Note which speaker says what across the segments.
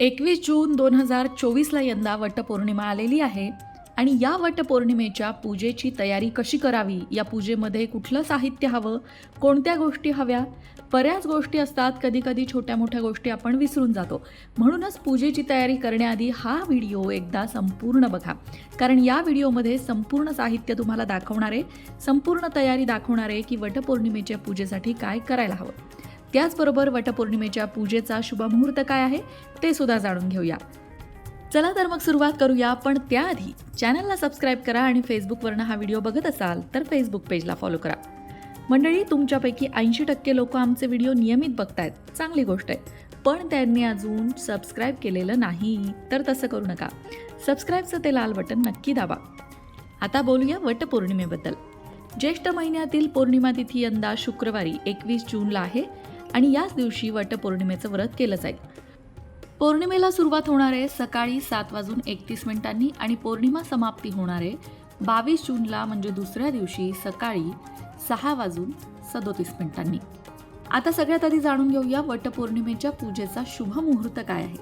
Speaker 1: एकवीस जून दोन हजार चोवीसला यंदा वटपौर्णिमा आलेली आहे आणि या वटपौर्णिमेच्या पूजेची तयारी कशी करावी? या पूजेमध्ये कुठलं साहित्य हवं? कोणत्या गोष्टी हव्या? बऱ्याच गोष्टी असतात. कधीकधी छोट्या मोठ्या गोष्टी आपण विसरून जातो. म्हणूनच पूजेची तयारी करण्याआधी हा व्हिडिओ एकदा संपूर्ण बघा. कारण या व्हिडिओमध्ये संपूर्ण साहित्य तुम्हाला दाखवणारे संपूर्ण तयारी दाखवणारे की वटपौर्णिमेच्या पूजेसाठी काय करायला हवं. त्याचबरोबर वटपौर्णिमेच्या पूजेचा शुभमुहूर्त काय आहे ते सुद्धा जाणून घेऊया. चला तर मग सुरुवात करूया पण त्याआधी चॅनलला सबस्क्राईब करा आणि फेसबुकवरनं हा व्हिडिओ बघत असाल तर फेसबुक पेजला फॉलो करा. मंडळी तुमच्यापैकी ऐंशी टक्के लोक आमचे व्हिडिओ नियमित बघतायत. चांगली गोष्ट आहे. पण त्यांनी अजून सबस्क्राईब केलेलं नाही तर तसं करू नका. सबस्क्राईबचं ते लाल बटन नक्की दाबा. आता बोलूया वटपौर्णिमेबद्दल. ज्येष्ठ महिन्यातील पौर्णिमा तिथी यंदा शुक्रवारी एकवीस जूनला आहे. आणि याच दिवशी वटपौर्णिमेचं व्रत केलं जाईल. पौर्णिमेला सुरुवात होणार आहे सकाळी सात वाजून एकतीस मिनिटांनी आणि पौर्णिमा समाप्ती होणार आहे बावीस जूनला म्हणजे दुसऱ्या दिवशी सकाळी सहा वाजून सदोतीस मिनिटांनी. आता सगळ्यात आधी जाणून घेऊया वटपौर्णिमेच्या पूजेचा शुभ मुहूर्त काय आहे.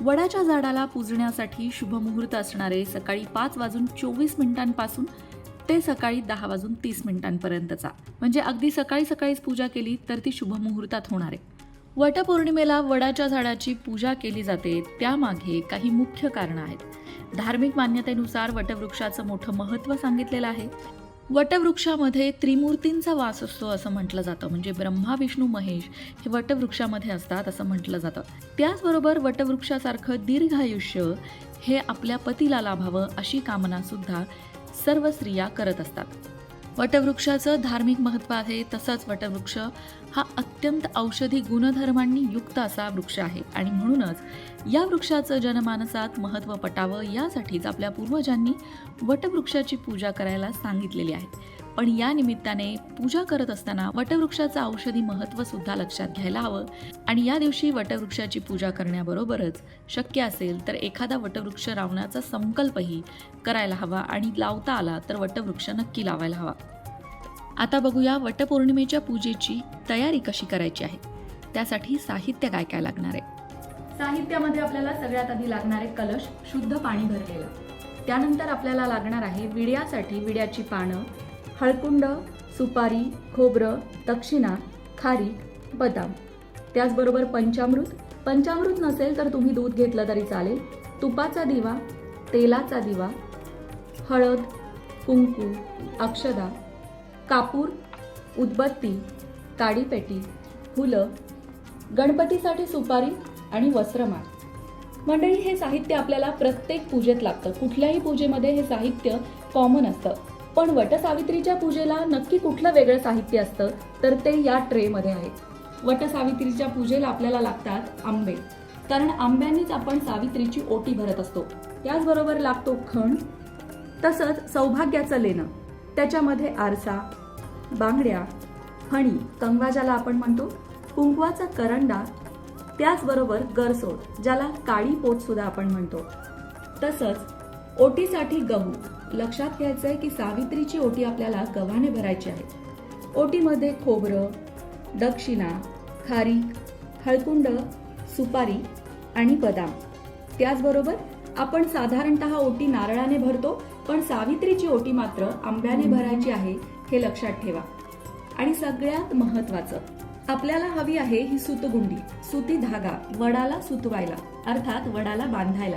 Speaker 1: वडाच्या झाडाला पूजण्यासाठी शुभ मुहूर्त असणारे सकाळी पाच वाजून चोवीस मिनिटांपासून ते सकाळी दहा वाजून तीस मिनिटांपर्यंतचा. म्हणजे अगदी सकाळी सकाळीच पूजा केली तर ती शुभ मुहूर्तात होणार आहे. वटपौर्णिमेला वडाच्या झाडाची पूजा केली जाते त्यामागे काही मुख्य कारणं आहेत. धार्मिक मान्यतेनुसार वटवृक्षाचं मोठं महत्त्व सांगितलेलं आहे. वटवृक्षामध्ये त्रिमूर्तींचा वास असतो असं म्हटलं जातं. म्हणजे ब्रह्मा विष्णू महेश हे वटवृक्षामध्ये असतात असं म्हटलं जातं. त्याचबरोबर वटवृक्षासारखं दीर्घ आयुष्य हे आपल्या पतीला लाभावं अशी कामना सुद्धा सर्व स्त्रिया करत असतात. वटवृक्षाचं धार्मिक महत्त्व आहे तसंच वटवृक्ष हा अत्यंत औषधी गुणधर्मांनी युक्त असा वृक्ष आहे. आणि म्हणूनच या वृक्षाचं जनमानसात महत्त्व पटावं यासाठीच आपल्या पूर्वजांनी वटवृक्षाची पूजा करायला सांगितलेली आहे. पण या निमित्ताने पूजा करत असताना वटवृक्षाचं औषधी महत्त्व सुद्धा लक्षात घ्यायला हवं. आणि या दिवशी वटवृक्षाची पूजा करण्याबरोबरच शक्य असेल तर एखादा वटवृक्ष लावण्याचा संकल्पही करायला हवा आणि लावता आला तर वटवृक्ष नक्की लावायला हवा. आता बघूया वटपौर्णिमेच्या पूजेची तयारी कशी करायची आहे. त्यासाठी साहित्य काय काय लागणार आहे. साहित्यामध्ये आपल्याला सगळ्यात आधी लागणार आहे कलश शुद्ध पाणी भरलेलं. त्यानंतर आपल्याला लागणार आहे विड्यासाठी विड्याची पानं हळकुंड सुपारी खोबरं दक्षिणा खारीक बदाम. त्याचबरोबर पंचामृत. पंचामृत नसेल तर तुम्ही दूध घेतलं तरी चालेल. तुपाचा दिवा तेलाचा दिवा हळद कुंकू अक्षदा कापूर उदबत्ती काडीपेटी फुलं गणपतीसाठी सुपारी आणि वस्त्रमाळ. मंडळी हे साहित्य आपल्याला प्रत्येक पूजेत लागतं. कुठल्याही पूजेमध्ये हे साहित्य कॉमन असतं. पण वटसावित्रीच्या पूजेला नक्की कुठलं वेगळं साहित्य असतं तर ते या ट्रेमध्ये आहे वटसावित्रीच्या पूजेला आपल्याला लागतात आंबे. कारण आंब्यांनीच आपण सावित्रीची ओटी भरत असतो. त्याचबरोबर लागतो खण तसंच सौभाग्याचं लेणं. त्याच्यामध्ये आरसा बांगड्या फणी कंगवा ज्याला आपण म्हणतो कुंकवाचा करंडा त्याचबरोबर गरसोड ज्याला काळी पोट सुद्धा आपण म्हणतो. तसंच ओटीसाठी गहू. लक्षात घ्यायचंय की सावित्रीची ओटी आपल्याला गव्हाने भरायची आहे. ओटीमध्ये खोबरं दक्षिणा खारीक हळकुंड सुपारी आणि बदाम. त्याचबरोबर आपण साधारणतः ओटी नारळाने भरतो पण सावित्रीची ओटी मात्र आंब्याने भरायची आहे हे लक्षात ठेवा. आणि सगळ्यात महत्वाचं आपल्याला हवी आहे ही सुतगुंडी सुती धागा वडाला सुतवायला अर्थात वडाला बांधायला.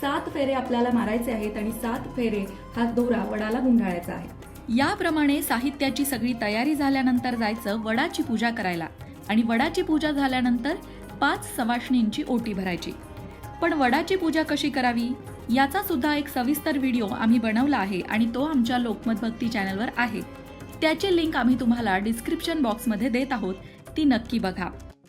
Speaker 1: सात फेरे आपल्याला मारायचे आहेत आणि सात फेरे हा दोरा वडाला गुंढाळायचा आहे. याप्रमाणे साहित्याची सगळी तयारी झाल्यानंतर जायचं वडाची पूजा करायला आणि वडाची पूजा झाल्यानंतर पाच सवाष्णींची ओटी भरायची. पण वडाची पूजा कशी करावी? याचा सुद्धा एक सविस्तर व्हिडिओ आम्ही बनवला आहे आणि तो आमच्या लोकमत भक्ती चॅनलवर आहे. त्याची लिंक आम्ही तुम्हाला डिस्क्रिप्शन बॉक्समध्ये देत आहोत. ती नक्की बघा.